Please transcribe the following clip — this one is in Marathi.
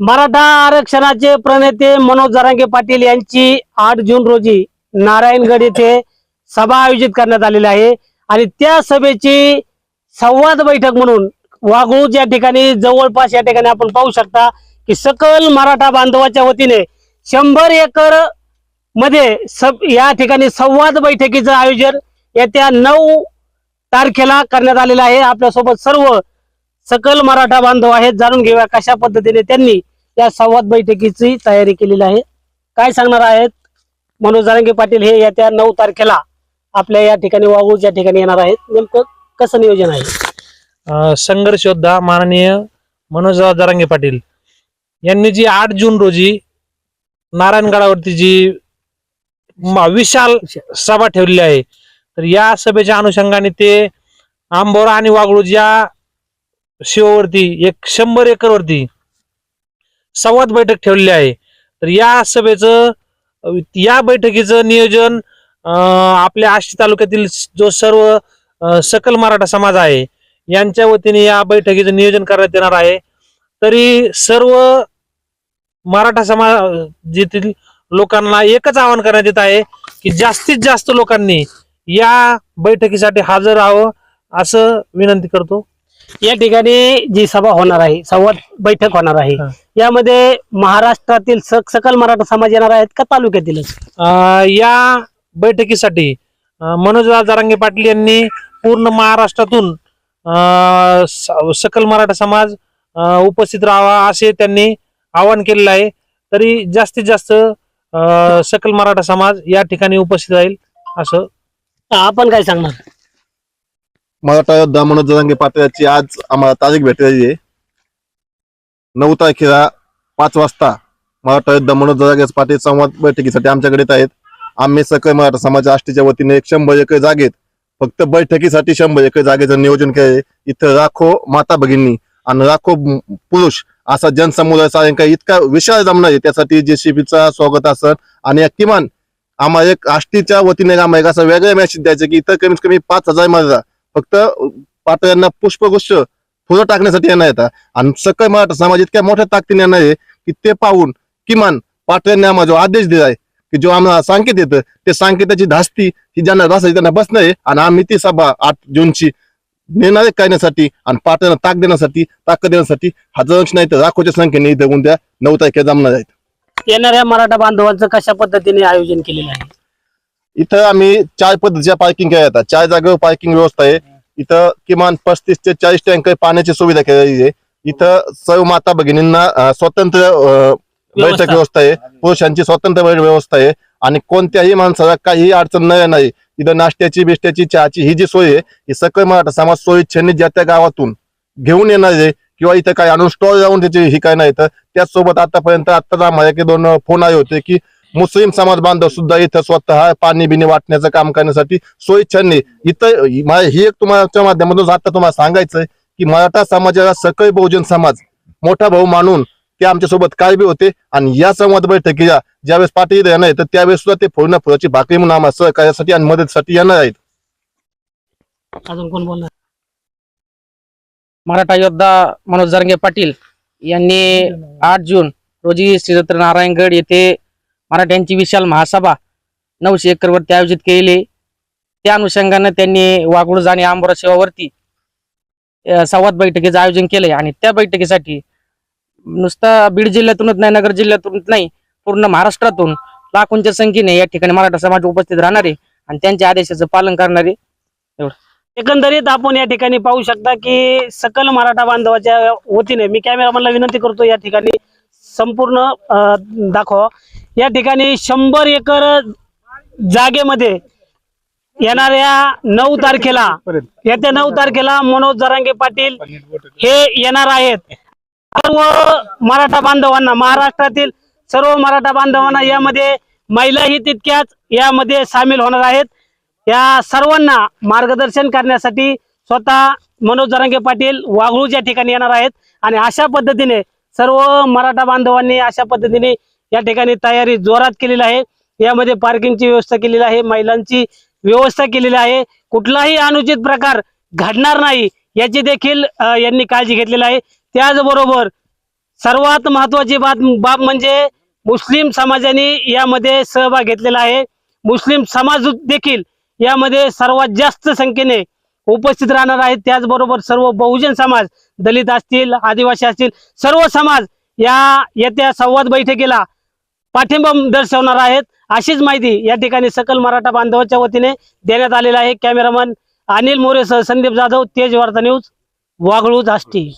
मराठा आरक्षणाचे प्रणेते मनोज जरांगे पाटील यांची आठ जून रोजी नारायणगड येथे सभा आयोजित करण्यात आलेली आहे. आणि त्या सभेची संवाद बैठक म्हणून वागळूज या ठिकाणी जवळपास या ठिकाणी आपण पाहू शकता की सकल मराठा बांधवाच्या वतीने शंभर एकरमध्ये सब या ठिकाणी संवाद बैठकीचं आयोजन येत्या नऊ तारखेला करण्यात आलेलं आहे. आपल्यासोबत सर्व सकल मराठा बांधव आहेत जाणून घेऊया कशा पद्धतीने त्यांनी या संवाद बैठकीची तयारी केलेली आहे. काय सांगणार आहेत? मनोज जारंगे पाटील हे येत्या नऊ तारखेला आपल्या या ठिकाणी वागूज या ठिकाणी येणार आहेत. नेमकं कसं नियोजन आहे? संघर्ष योद्धा माननीय मनोज जारंगे पाटील यांनी जी आठ जून रोजी नारायणगडावरती जी विशाल सभा ठेवलेली आहे तर या सभेच्या अनुषंगाने ते आंबोरा आणि वागळूज या शिवावरती एक शंभर एकरवरती संवाद बैठक ठेवलेली आहे. तर या सभेचं या बैठकीचं नियोजन आपल्या आष्टी तालुक्यातील जो सर्व सकल मराठा समाज आहे यांच्या वतीने या बैठकीचं नियोजन करण्यात येणार आहे. तरी सर्व मराठा समाजातील लोकांना एकच आवाहन करण्यात येत आहे की जास्तीत जास्त लोकांनी या बैठकीसाठी हजर राहावं असं विनंती करतो. या ठिकाणी जी सभा होणार आहे संवाद बैठक होणार आहे. यामध्ये महाराष्ट्रातील सक- सकल मराठा समाज येणार आहेत का तालुक्यातीलच? अं, या बैठकीसाठी अं, मनोज जारांगे पाटील यांनी पूर्ण महाराष्ट्रातून अं, स- सकल मराठा समाज अं, उपस्थित राहावा असे त्यांनी आवाहन केलेलं आहे. तरी जास्तीत जास्त अं, सकल मराठा समाज या ठिकाणी उपस्थित राहील असं आपण काय सांगणार? मराठा योद्धा मनोज जरांगे पाटील याची आज आम्हाला तारीख भेटलेली आहे. नऊ तारखेला पाच वाजता मराठा योद्धा मनोज जरांगे पाटील संवाद बैठकीसाठी आमच्याकडे येत आहेत. आम्ही सकल मराठा समाज आष्टीच्या वतीने एक शंभर एकर जागेत फक्त बैठकीसाठी शंभर एकर जागेचं नियोजन केले इथं राखो माता भगिनी आणि राखो पुरुष असा जनसमुदाय सायंकाळी इतका विशाल जमणार आहे. त्यासाठी जेसीबीचा स्वागत असन आणि एक किमान आम्हाला एक आष्टीच्या वतीने आम्हाला एक असं वेगळं मेसेज द्यायचं की इथं कमीत कमी पाच हजार माझा फक्त पातळ्यांना पुष्पगुच्छ फुलं टाकण्यासाठी येणार येतात. आणि सकल मराठा समाज इतक्या मोठ्या ताकदीने येणार आहे की ते पाहून किमान पाटळ आम्हाला जो आदेश दिलाय की जो आम्हाला सांकेत येतं ते सांकेताची धास्ती ही ज्यांना बसायची त्यांना बसणार आहे. आणि आम्ही ती सभा आठ जूनची नेणारे करण्यासाठी आणि पाटळांना ताक देण्यासाठी ताकद देण्यासाठी हजारोंची नाही तर लाखोच्या संख्येने इथं उद्या नऊ तारखेला जमणार आहेत. येणाऱ्या मराठा बांधवांचं कशा पद्धतीने आयोजन केलेलं आहे? इथं आम्ही चार पद्धतीच्या पार्किंग केल्या जातात. चार जागेवर पार्किंग व्यवस्था आहे. इथं किमान पस्तीस ते चाळीस टँकर पाण्याची सुविधा केलेली आहे. इथं सर्व माता भगिनींना स्वतंत्र बैठक व्यवस्था. आहे. पुरुषांची स्वतंत्र व्यवस्था आहे. आणि कोणत्याही माणसाला काही अडचण न नाही इथं नाश्त्याची बिष्ट्याची चहाची ही जी सोय आहे ही सकल मराठा समाज सोयी इच्छेने ज्या त्या गावातून घेऊन येणार आहे किंवा इथं काही आणून स्टॉल जाऊन त्याची ही काय नाही तर त्याचसोबत आतापर्यंत आत्ताच आम्हाला दोन फोन आले होते की मुस्लिम समाज बांधव सुद्धा इथं स्वतः पाणी बिणी वाटण्याचं काम करण्यासाठी सोयीच्छांनी इथं ही एक तुम्हाला माध्यमातून आता तुम्हाला सांगायचंय की मराठा समाजाला सकळ बहुजन समाज मोठा भाऊ मानून ते आमच्यासोबत काय बी होते आणि या संवाद बैठकीला ज्यावेळेस पाठी येणार आहे तर त्यावेळेस सुद्धा ते फोडणं फुलाची भाकरी म्हणून आम्हाला सहकार्यासाठी आणि मदतीसाठी येणार आहेत. अजून कोण बोलणार? मराठा योद्धा मनोज जरंगे पाटील यांनी आठ जून रोजी श्री नारायणगड येथे मराठ्यांची विशाल महासभा नऊशे एकरवरती आयोजित केलेली त्या अनुषंगानं त्यांनी वाघुळज आणि आंबोरा सेवावरती संवाद बैठकीचं आयोजन केलंय. आणि त्या बैठकीसाठी नुसतं बीड जिल्ह्यातूनच नाही नगर जिल्ह्यातूनच नाही पूर्ण महाराष्ट्रातून लाखोंच्या संख्येने या ठिकाणी मराठा समाज उपस्थित राहणारे आणि त्यांच्या आदेशाचं पालन करणारे. एकंदरीत आपण या ठिकाणी पाहू शकता की सकल मराठा बांधवाच्या वतीने मी कॅमेरामॅनला विनंती करतो या ठिकाणी संपूर्ण दाखवा. या ठिकाणी शंभर एकर जागेमध्ये येणाऱ्या नऊ तारखेला येत्या नऊ तारखेला मनोज जरांगे पाटील हे येणार आहेत. सर्व मराठा बांधवांना महाराष्ट्रातील सर्व मराठा बांधवांना यामध्ये महिलाही तितक्याच यामध्ये सामील होणार आहेत. या सर्वांना मार्गदर्शन करण्यासाठी स्वतः मनोज जरांगे पाटील वाघळूज या ठिकाणी येणार आहेत. आणि अशा पद्धतीने सर्व मराठा बांधवांनी अशा पद्धतीने या ठिकाणी तयारी जोरात केलेली आहे. यामध्ये पार्किंगची व्यवस्था केलेली आहे. महिलांची व्यवस्था केलेली आहे. कुठलाही अनुचित प्रकार घडणार नाही याची देखील यांनी काळजी घेतलेली आहे. त्याचबरोबर सर्वात महत्वाची बात बाब म्हणजे मुस्लिम समाजाने यामध्ये सहभाग घेतलेला आहे. मुस्लिम समाज देखील यामध्ये सर्वात जास्त संख्येने उपस्थित राहणार आहेत. त्याचबरोबर सर्व बहुजन समाज दलित असतील आदिवासी असतील सर्व समाज या येत्या संवाद बैठकीला पाठिंबा दर्शवणार आहेत. अशीच माहिती या ठिकाणी सकल मराठा बांधवाच्या वतीने देण्यात आलेला आहे. कॅमेरामन अनिल मोरेसह संदीप जाधव तेज वार्ता न्यूज वागळू आष्टी.